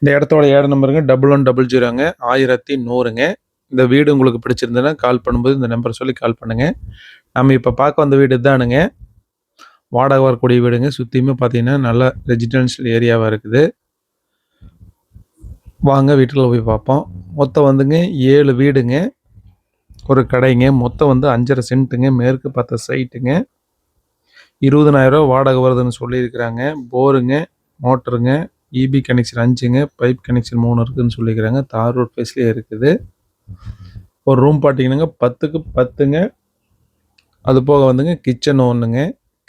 இந்த இடத்தோட ஏட நம்பருங்க டபுள் ஒன் டபுள் ஜீரோங்க ஆயிரத்தி நூறுங்க. இந்த வீடு உங்களுக்கு பிடிச்சிருந்ததுன்னா கால் பண்ணும்போது இந்த நம்பர் சொல்லி கால் பண்ணுங்கள் நம்ம இப்போ பார்க்க வந்த வீடு தானுங்க வாடகை வரக்கூடிய வீடுங்க. சுற்றியுமே பார்த்தீங்கன்னா நல்ல ரெசிடென்ஷியல் ஏரியாவாக இருக்குது. வாங்க வீட்டில் போய் பார்ப்போம். மொத்தம் வந்துங்க ஏழு வீடுங்க. ஒரு கடைங்க. மொத்தம் வந்து அஞ்சரை சென்ட்டுங்க. மேற்கு பார்த்த சைட்டுங்க இருபதனாயிரம் ரூபா வாடகை வருதுன்னு சொல்லியிருக்கிறாங்க. போருங்க மோட்டருங்க. இபி கனெக்ஷன் அஞ்சுங்க பைப் கனெக்ஷன் மூணு இருக்குதுன்னு சொல்லிக்கிறாங்க. தார் ரோட் ஃபேஸ்லேயே இருக்குது. ஒரு ரூம் பார்த்தீங்கன்னாங்க பத்துக்கு பத்துங்க. அது போக வந்துங்க கிச்சன் ஒன்றுங்க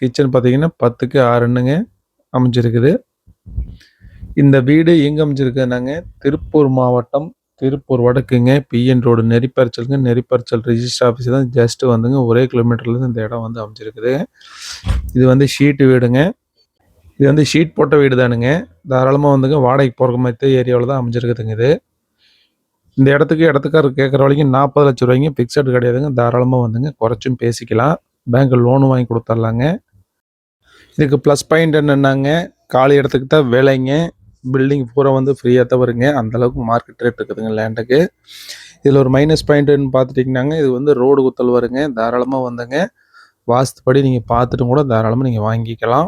கிச்சன் பார்த்தீங்கன்னா பத்துக்கு ஆறுன்னுங்க அமைஞ்சிருக்குது. இந்த வீடு எங்கே அமைஞ்சிருக்குன்னாங்க திருப்பூர் மாவட்டம் திருப்பூர் வடக்குங்க. பிஎன் ரோடு நெறிப்பரிச்சலுங்க நெறிப்பரிச்சல் ரிஜிஸ்டர் ஆஃபீஸ் தான். ஜஸ்ட்டு வந்துங்க ஒரே கிலோமீட்டர்லேருந்து இந்த இடம் வந்து அமைஞ்சிருக்குது. இது வந்து ஷீட்டு வீடுங்க. இது வந்து ஷீட் போட்ட வீடு தானுங்க தாராளமாக வந்துங்க வாடகைக்கு போகிற மாதிரி ஏரியாவில் தான் அமைஞ்சிருக்குதுங்க இது. இந்த இடத்துக்கு இடத்துக்காரர் கேட்குற வரைக்கும் நாற்பது லட்ச ரூபாய்க்கு ஃபிக்ஸட் கிடையாதுங்க. தாராளமாக வந்துங்க குறைச்சும் பேசிக்கலாம். பேங்க்கில் லோனு வாங்கி கொடுத்துர்லாங்க. இதுக்கு ப்ளஸ் பாயிண்ட் என்னென்னாங்க? காலி இடத்துக்கு தான் விலைங்க. பில்டிங் பூரா வந்து ஃப்ரீயாக தான் வருங்க. அந்தளவுக்கு மார்க்கெட் ரேட் இருக்குதுங்க லேண்டுக்கு இதில் ஒரு மைனஸ் பாயிண்ட்டுன்னு பார்த்துட்டிங்கனாங்க இது வந்து ரோடு குத்தல் வருங்க. தாராளமாக வந்துங்க. வாஸ்துப்படி நீங்கள் பார்த்துட்டு கூட தாராளமாக நீங்கள் வாங்கிக்கலாம்.